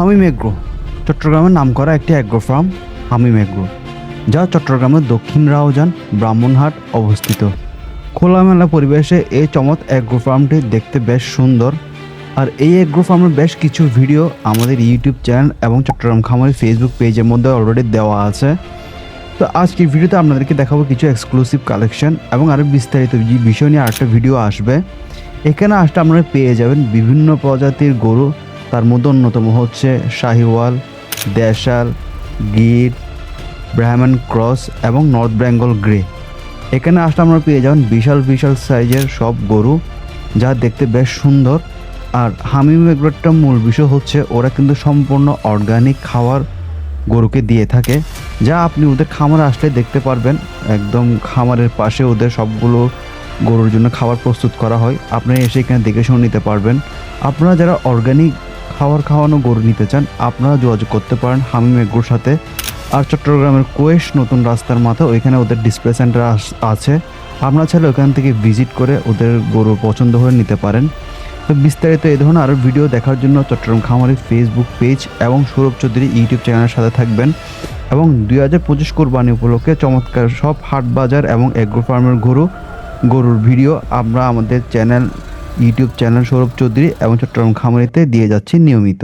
হামিম agro চট্টগ্রামের নামকরা একটি অ্যাগ্রো ফার্ম হামিম এগ্রো যা চট্টগ্রামের দক্ষিণ রাউজান, ব্রাহ্মণহাট অবস্থিত। খোলামেলা পরিবেশে এই চমৎ অ্যাগ্রো ফার্মটি দেখতে বেশ সুন্দর। আর এই অ্যাগ্রো ফার্মের বেশ কিছু ভিডিও আমাদের ইউটিউব চ্যানেল এবং চট্টগ্রাম খামারের ফেসবুক পেজের মধ্যে অলরেডি দেওয়া আছে। তো আজকের ভিডিওতে আপনাদেরকে দেখাবো কিছু এক্সক্লুসিভ কালেকশন এবং আরও বিস্তারিত বিষয় নিয়ে আরেকটা ভিডিও আসবে। এখানে আসলে আপনারা পেয়ে যাবেন বিভিন্ন প্রজাতির গরু তার মধ্যে অন্যতম হচ্ছে শাহিওয়াল, দেশাল, গির, ব্রাহ্মণ ক্রস এবং নর্থ বেঙ্গল গ্রে। এখানে আসলে আমরা পেয়ে যাবেন বিশাল বিশাল সাইজের সব গরু, যা দেখতে বেশ সুন্দর। আর হামিম এগুলোটা মূল বিষয় হচ্ছে ওরা কিন্তু সম্পূর্ণ অর্গানিক খাবার গরুকে দিয়ে থাকে, যা আপনি ওদের খামারে আসলে দেখতে পারবেন। একদম খামারের পাশে ওদের সবগুলো গরুর জন্য খাবার প্রস্তুত করা হয়। আপনি এসে এখানে দেখে শুনে নিতে পারবেন। আপনারা যারা অর্গানিক খাবার খাওয়ানো, গরু নিতে চান, আপনারা যোগাযোগ করতে পারেন হামিম এগ্রোর সাথে। আর চট্টগ্রামের কোয়েশ নতুন রাস্তার মাথা ওইখানে ওদের ডিসপ্লে সেন্টার আছে। আপনারা চাইলে ওখান থেকে ভিজিট করে ওদের গরু পছন্দ হয়ে নিতে পারেন। তো বিস্তারিত এই ধরনের আরও ভিডিও দেখার জন্য চট্টগ্রাম খামারের ফেসবুক পেজ এবং সৌরভ চৌধুরী ইউটিউব চ্যানেলের সাথে থাকবেন। এবং দুই হাজার পঁচিশ কোরবানি উপলক্ষে চমৎকার সব হাট বাজার এবং এগ্রো ফার্মের গরু, গরুর ভিডিও আমরা আমাদের channel YouTube channel Sourav Chowdhury এবং চট্টগ্রাম খামারিতে দিয়ে যাচ্ছি নিয়মিত।